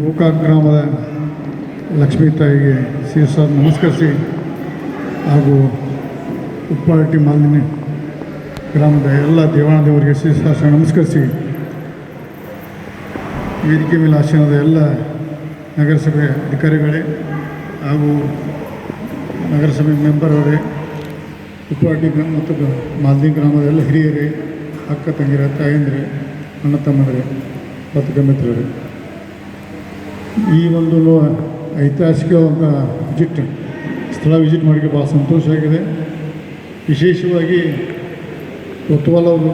ಗೋಕಾಕ್ ಗ್ರಾಮದ ಲಕ್ಷ್ಮೀ ತಾಯಿಗೆ ಶಿರಸ ನಮಸ್ಕರಿಸಿ ಹಾಗೂ ಉಪ್ಪಾಟಿ ಮಾಲಿನಿ ಗ್ರಾಮದ ಎಲ್ಲ ದೇವಾನದೇವರಿಗೆ ಶಿರಸಾಸ ನಮಸ್ಕರಿಸಿ ವೇದಿಕೆ ಮೇಲೆ ಆಶ್ರಮದ ಎಲ್ಲ ನಗರಸಭೆ ಅಧಿಕಾರಿಗಳೇ ಹಾಗೂ ನಗರಸಭೆ ಮೆಂಬರ್ ಅವರೇ ಉಪ್ಪಾಟಿ ಮತ್ತು ಮಾಲ್ದಿ ಗ್ರಾಮದ ಎಲ್ಲ ಹಿರಿಯರೇ, ಅಕ್ಕ ತಂಗಿರ ತಾಯಂದಿರೇ, ಅಣ್ಣ ತಮ್ಮಂದರೆ, ಮತ್ತು ಗಮಿತ್ರರೇ ಈ ಒಂದು ಐತಿಹಾಸಿಕ ಒಂದು ವಿಜಿಟ್, ಸ್ಥಳ ವಿಜಿಟ್ ಮಾಡೋಕ್ಕೆ ಭಾಳ ಸಂತೋಷ ಆಗಿದೆ. ವಿಶೇಷವಾಗಿ ಕೊತ್ವಾಲ್ ಅವರು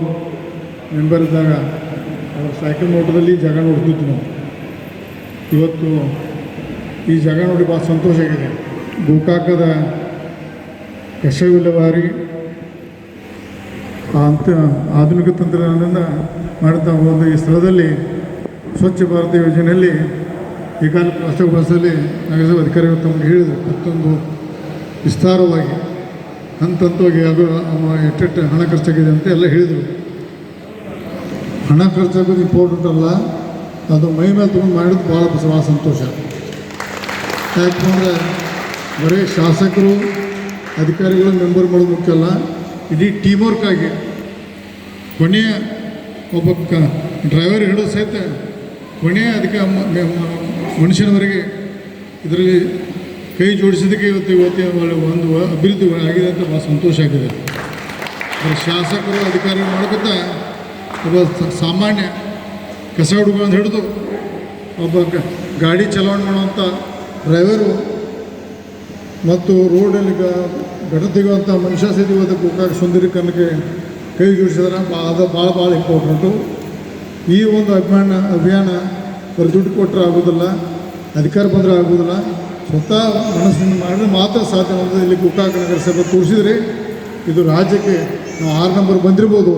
ಮೆಂಬರ್ ಇದ್ದಾಗ ಅವರ ಸೈಕಲ್ ನೋಟದಲ್ಲಿ ಜಾಗ ನೋಡ್ತಿದ್ವಿ ಇವತ್ತು ಈ ಜಾಗ ನೋಡಿ ಭಾಳ ಸಂತೋಷ ಆಗಿದೆ. ಗೋಕಾಕದ ಕಸ ವಿಲೇವಾರಿ ಅಂತ ಆಧುನಿಕ ತಂತ್ರಜ್ಞಾನದಿಂದ ಮಾಡುತ್ತಾ ಹೋದ ಈ ಸ್ಥಳದಲ್ಲಿ ಸ್ವಚ್ಛ ಭಾರತ ಯೋಜನೆಯಲ್ಲಿ ಈಗಾಗಲೇ ಪ್ಲಾಸ್ಟಿಕ್ ಭಾಷೆಯಲ್ಲಿ ನಗರಸಭೆ ಅಧಿಕಾರಿಗಳು ತಮಗೆ ಹೇಳಿದರು ಮತ್ತೊಂದು ವಿಸ್ತಾರವಾಗಿ ಹಂತ ಹಂತವಾಗಿ ಅದು ಎಷ್ಟೆಷ್ಟು ಹಣ ಖರ್ಚಾಗಿದೆ ಅಂತ ಎಲ್ಲ ಹೇಳಿದರು. ಹಣ ಖರ್ಚಾಗೋದು ಇಂಪಾರ್ಟೆಂಟ್ ಅಲ್ಲ ಅದು ಮೈ ಮೇಲೆ ತೊಗೊಂಡು ಮಾಡಿದ್ದು ಭಾಳ ಭಾಳ ಸಂತೋಷ. ಯಾಕಂದರೆ ಬರೀ ಶಾಸಕರು, ಅಧಿಕಾರಿಗಳು ಮೆಂಬರ್ ಮಾಡೋದು ಮುಖ್ಯ ಅಲ್ಲ, ಇಡೀ ಟೀಮ್ ವರ್ಕ್ ಆಗಿ. ಕೊನೆಯ ಒಬ್ಬ ಡ್ರೈವರ್ ಹಿಡಿದು ಸಹಿತ ಕೊನೆಯ ಅದಕ್ಕೆ ಮನುಷ್ಯನವರೆಗೆ ಇದರಲ್ಲಿ ಕೈ ಜೋಡಿಸಿದ್ದಕ್ಕೆ ಇವತ್ತು ಇವತ್ತು ಒಳ್ಳೆ ಒಂದು ಅಭಿವೃದ್ಧಿ ಆಗಿದೆ ಅಂತ ಭಾಳ ಸಂತೋಷ ಆಗಿದೆ. ಶಾಸಕರು ಅಧಿಕಾರಿಗಳು ಮಾಡ್ಕೊತಾ ಒಬ್ಬ ಸಾಮಾನ್ಯ ಕಸ ಹುಡುಗಂದು ಹಿಡಿದು ಒಬ್ಬ ಗಾಡಿ ಚಲಾವಣೆ ಮಾಡುವಂಥ ಡ್ರೈವರು ಮತ್ತು ರೋಡಲ್ಲಿ ಗ ಗಡ ತೆಗೆಯುವಂಥ ಮನುಷ್ಯ ಸಹಿತ ಇವತ್ತು ಗೋಕಾಕ್ ಕನ್ನಕ್ಕೆ ಕೈ ಜೋಡಿಸಿದ್ರೆ ಅದು ಭಾಳ ಭಾಳ ಇಂಪಾರ್ಟೆಂಟು ಈ ಒಂದು ಅಭಿಮಾನ ಅಭಿಯಾನ ಬರೀ ದುಡ್ಡು ಕೊಟ್ಟರೆ ಆಗೋದಿಲ್ಲ, ಅಧಿಕಾರ ಬಂದರೆ ಆಗೋದಿಲ್ಲ. ಸ್ವತಃ ಮನಸ್ಸಿನ ಮಾಡಿದ್ರೆ ಮಾತ್ರ ಸಾಧ್ಯ ಇಲ್ಲಿ ಗೋಕಾಕ ನಗರ ಸಭೆ ತೋರಿಸಿದ್ರಿ ಇದು ರಾಜ್ಯಕ್ಕೆ ನಾವು ಆರು ನಂಬರ್ ಬಂದಿರ್ಬೋದು.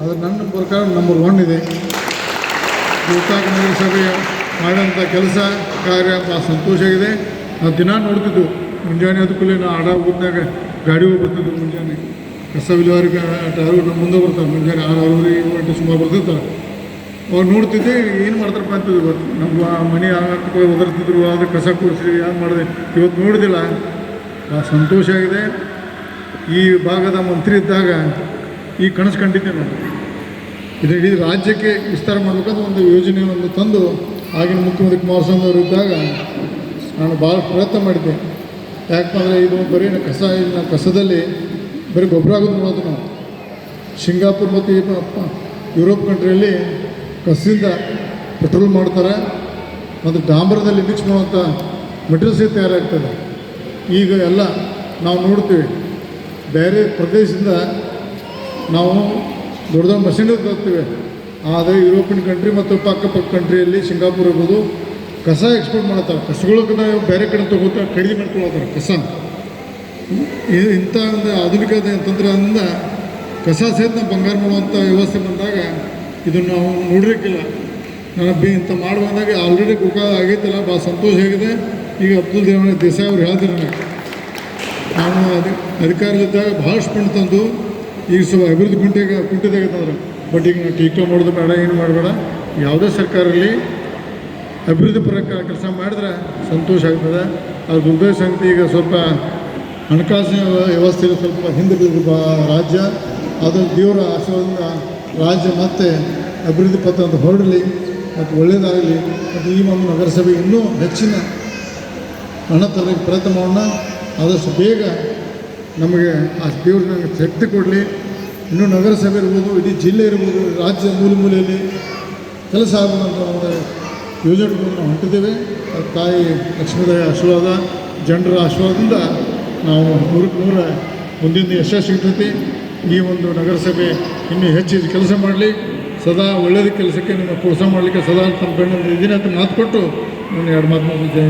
ಆದರೆ ನನ್ನ ಪ್ರಕಾರ ನಂಬರ್ ಒನ್ ಇದೆ. ಗೋಕಾಕ ನಗರ ಸಭೆಯ ಮಾಡೋಂಥ ಕೆಲಸ, ಕಾರ್ಯ ಭಾಳ ಸಂತೋಷ ಆಗಿದೆ. ನಾವು ದಿನ ನೋಡ್ತಿದ್ದು, ಮುಂಜಾನೆ ಅದಕ್ಕೂ ನಾವು ಆಡ ಊರಿನಾಗ ಗಾಡಿ ಹೋಗಿ ಬರ್ತಿದ್ದು ಮುಂಜಾನೆ. ಕಸ ಡ್ರೈವರ್ ಮುಂದೆ ಬರ್ತಾರೆ. ಮುಂಜಾನೆ ಆರು ಆರೂವರೆ ಏಳು ಗಂಟೆ ಸುಮಾರು ಬರ್ತಿರ್ತಾರೆ. ಅವ್ರು ನೋಡ್ತಿದ್ದೆ, ಏನು ಮಾಡ್ತಾರಪ್ಪ ಅಂತ ಇವತ್ತು ನಮ್ಮ ಮನೆ ಆಗಿ ಒದರ್ತಿದ್ರು ಅದು ಕಸ ಕೂರಿಸಿ ಏನು ಮಾಡಿದೆ? ಇವತ್ತು ನೋಡಿದಿಲ್ಲ. ಭಾಳ ಸಂತೋಷ ಆಗಿದೆ. ಈ ಭಾಗದ ಮಂತ್ರಿ ಇದ್ದಾಗ ಈ ಕನಸು ಕಂಡಿದ್ದೆ ನಾನು. ಇದು ಇಡೀ ರಾಜ್ಯಕ್ಕೆ ವಿಸ್ತಾರ ಮಾಡಬೇಕಂತ ಒಂದು ಯೋಜನೆಯನ್ನು ತಂದು, ಆಗಿನ ಮುಖ್ಯಮಂತ್ರಿ ಕುಮಾರಸ್ವಾಮಿ ಅವರು ಇದ್ದಾಗ ನಾನು ಭಾಳ ಪ್ರಯತ್ನ ಮಾಡಿದ್ದೆ. ಅಂದರೆ ಇದು ಬರೀ ಕಸ ಇಲ್ಲ, ಕಸದಲ್ಲಿ ಬರೀ ಗೊಬ್ಬರ ಆಗೋದು ನೋಡೋದು ನಾವು. ಸಿಂಗಾಪುರ್ ಮತ್ತು ಯುರೋಪ್ ಕಂಟ್ರಿಯಲ್ಲಿ ಕಸದಿಂದ ಪೆಟ್ರೋಲ್ ಮಾಡ್ತಾರೆ. ಮತ್ತು ಡಾಂಬರದಲ್ಲಿ ಮಿಕ್ಸ್ ಮಾಡುವಂಥ ಮೆಟೀರಿಯಲ್ಸೇ ತಯಾರಾಗ್ತದೆ. ಈಗ ಎಲ್ಲ ನಾವು ನೋಡ್ತೀವಿ. ಬೇರೆ ಪ್ರದೇಶದಿಂದ ನಾವು ದೊಡ್ಡ ದೊಡ್ಡ ಮಷಿನ್ ತರ್ತೀವಿ. ಆದರೆ ಯುರೋಪಿಯನ್ ಕಂಟ್ರಿ ಮತ್ತು ಪಕ್ಕಪಕ್ಕ ಪಕ್ಕ ಕಂಟ್ರಿಯಲ್ಲಿ ಸಿಂಗಾಪುರ್ ಇರ್ಬೋದು, ಕಸ ಎಕ್ಸ್ಪೋರ್ಟ್ ಮಾಡ್ತಾರೆ. ಕಸಗಳನ್ನ ಬೇರೆ ಕಡೆ ತಗೋತಾರೆ ಖರೀದಿ ಮಾಡ್ಕೊಳ್ತಾರೆ ಕಸ. ಇಂಥ ಒಂದು ಆಧುನಿಕ ತಂತ್ರದಿಂದ ಕಸ ನಾವು ಬಂಗಾರ ಮಾಡುವಂಥ ವ್ಯವಸ್ಥೆ ಬಂದಾಗ ಇದನ್ನು ನಾವು ನೋಡಿರಕ್ಕಿಲ್ಲ ನಾನು ಬಿ ಇಂಥ ಬಂದಾಗ ಆಲ್ರೆಡಿ ಗುಕ ಆಗೈತಲ್ಲ ಭಾಳ ಸಂತೋಷ ಆಗಿದೆ. ಈಗ ಅಬ್ದುಲ್ ದೇವನ ದೇಸಾಯಿ ಅವ್ರು ಹೇಳ್ತಾರೆ ನನಗೆ. ನಾನು ಅಧಿ ಅಧಿಕಾರದಿದ್ದಾಗ ಭಾಳಷ್ಟು ಪಣ ತಂದು ಈಗ ಸ್ವಲ್ಪ ಅಭಿವೃದ್ಧಿ ಕುಂಟೆಗೆ ಕುಂಠಿತಾಗತ್ತಂದ್ರೆ ಬಟ್ ಈಗ ನಾವು ಟೀಕೆ ಮಾಡೋದು ಬೇಡ, ಏನು ಮಾಡಬೇಡ. ಯಾವುದೇ ಸರ್ಕಾರ ಇರಲಿ ಅಭಿವೃದ್ಧಿ ಪರ ಕೆಲಸ ಮಾಡಿದ್ರೆ ಸಂತೋಷ ಆಗ್ತದೆ. ಅದು ದುರ್ದೈವ ಸಂಗತಿ ಈಗ ಸ್ವಲ್ಪ ಹಣಕಾಸಿನ ವ್ಯವಸ್ಥೆಯಲ್ಲಿ ಸ್ವಲ್ಪ ಹಿಂದೆ ರಾಜ್ಯ ಅದು ದೇವರ ಆಶೀರ್ವಾದದಿಂದ ರಾಜ್ಯ ಮತ್ತೆ ಅಭಿವೃದ್ಧಿ ಪತ್ರ ಅಂತ ಹೊರಡಲಿ ಮತ್ತು ಒಳ್ಳೆಯದಾಗಲಿ ಮತ್ತು ಈ ಒಂದು ನಗರಸಭೆ ಇನ್ನೂ ಹೆಚ್ಚಿನ ಹಣ ತರಲಿಕ್ಕೆ ಪ್ರಯತ್ನ ಮಾಡೋಣ. ಆದಷ್ಟು ಬೇಗ ನಮಗೆ ಆ ದೇವ್ರಿಗೆ ನನಗೆ ಶಕ್ತಿ ಕೊಡಲಿ. ಇನ್ನೂ ನಗರಸಭೆ ಇರ್ಬೋದು, ಇಡೀ ಜಿಲ್ಲೆ ಇರ್ಬೋದು, ರಾಜ್ಯ ಮೂಲೆ ಮೂಲೆಯಲ್ಲಿ ಕೆಲಸ ಆಗುವಂಥ ಒಂದು ಯೋಜನೆಗಳನ್ನು ಹೊಂಟಿದ್ದೇವೆ ತಾಯಿ ಲಕ್ಷ್ಮೀದಾಯ ಆಶೀರ್ವಾದ, ಜನರ ಆಶೀರ್ವಾದದಿಂದ ನಾವು ನೂರಕ್ಕೆ ನೂರ ಮುಂದಿನ ಯಶಸ್ಸು ಸಿಗ್ತೈತಿ ಈ ಒಂದು ನಗರಸಭೆ ಇನ್ನೂ ಹೆಚ್ಚು ಹೆಚ್ಚು ಕೆಲಸ ಮಾಡಲಿ, ಸದಾ ಒಳ್ಳೆಯದ ಕೆಲಸಕ್ಕೆ ನಿಮ್ಮ ಪ್ರೋತ್ಸಾಹ ಮಾಡಲಿಕ್ಕೆ ಸದಾ ತಮ್ಮ ಬೆನ್ನ ಅಂತ ಮಾತು ಕೊಟ್ಟು ನಾನು ಎರಡು ಮಾತು ಜಯ